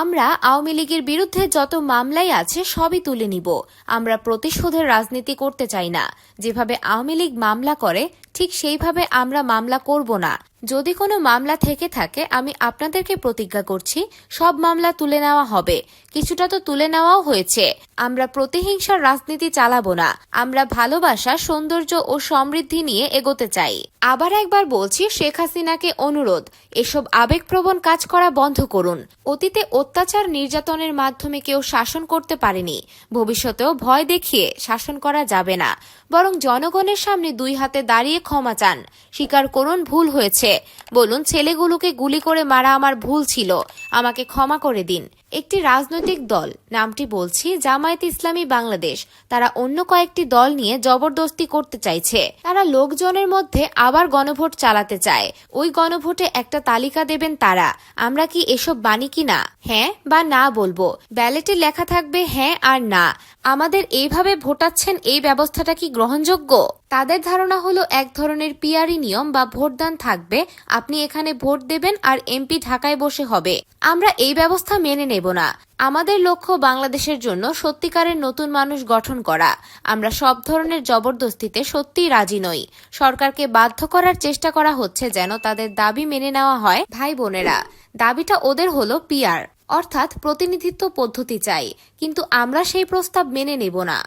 আমরা আওয়ামী লীগের বিরুদ্ধে যত মামলাই আছে সবই তুলে নিব। আমরা প্রতিশোধের রাজনীতি করতে চাই না। যেভাবে আওয়ামী লীগ মামলা করে, ঠিক সেইভাবে আমরা মামলা করব না। যদি কোনো মামলা থেকে থাকে, আমি আপনাদেরকে প্রতিজ্ঞা করছি, সব মামলা তুলে নেওয়া হবে। কিছুটা তো তুলে নেওয়াও হয়েছে। আমরা প্রতিহিংসার রাজনীতি চালাবো না। আমরা ভালোবাসা, সৌন্দর্য ও সমৃদ্ধি নিয়ে এগোতে চাই। আবার একবার বলছি, শেখ হাসিনাকে অনুরোধ, এসব আবেগপ্রবণ কাজ করা বন্ধ করুন। অতীতে অত্যাচার নির্যাতনের মাধ্যমে কেউ শাসন করতে পারেনি। ভবিষ্যতেও ভয় দেখিয়ে শাসন করা যাবে না। বরং জনগণের সামনে দুই হাতে দাঁড়িয়ে ক্ষমা চান। স্বীকার করুন, ভুল হয়েছে। বলুন, ছেলেগুলোকে গুলি করে মারা আমার ভুল ছিল। আমাকে ক্ষমা করে দিন। একটি রাজনৈতিক দল। নামটি বলছি জামায়াত ইসলামী বাংলাদেশ। তারা অন্য কয়েকটি দল নিয়ে জবরদস্তি করতে চাইছে। তারা লোকজনের মধ্যে আবার গণভোট চালাতে চায়। ওই গণভোটে একটা তালিকা দেবেন তারা। আমরা কি এসব বাণী কি না হ্যাঁ বা না বলব। ব্যালেটে লেখা থাকবে হ্যাঁ আর না। আমাদের এইভাবে ভোটাচ্ছেন এই ব্যবস্থাটা কি গ্রহণযোগ্য? তাদের ধারণা হলো এক ধরনের পিয়ারি নিয়ম বা ভোটদান থাকবে, আপনি এখানে ভোট দেবেন আর এমপি ঢাকায় বসে হবে। আমরা এই ব্যবস্থা মেনে নেব না। আমাদের লক্ষ্য বাংলাদেশের জন্য সত্যিকারের নতুন মানুষ গঠন করা। আমরা সব ধরনের জবরদস্তিতে সত্যিই রাজি নই। সরকারকে বাধ্য করার চেষ্টা করা হচ্ছে যেন তাদের দাবি মেনে নেওয়া হয় ভাই বোনেরা। দাবিটা ওদের হলো পিয়ার অর্থাৎ প্রতিনিধিত্ব পদ্ধতি চাই কিন্তু আমরা সেই প্রস্তাব মেনে নেব না।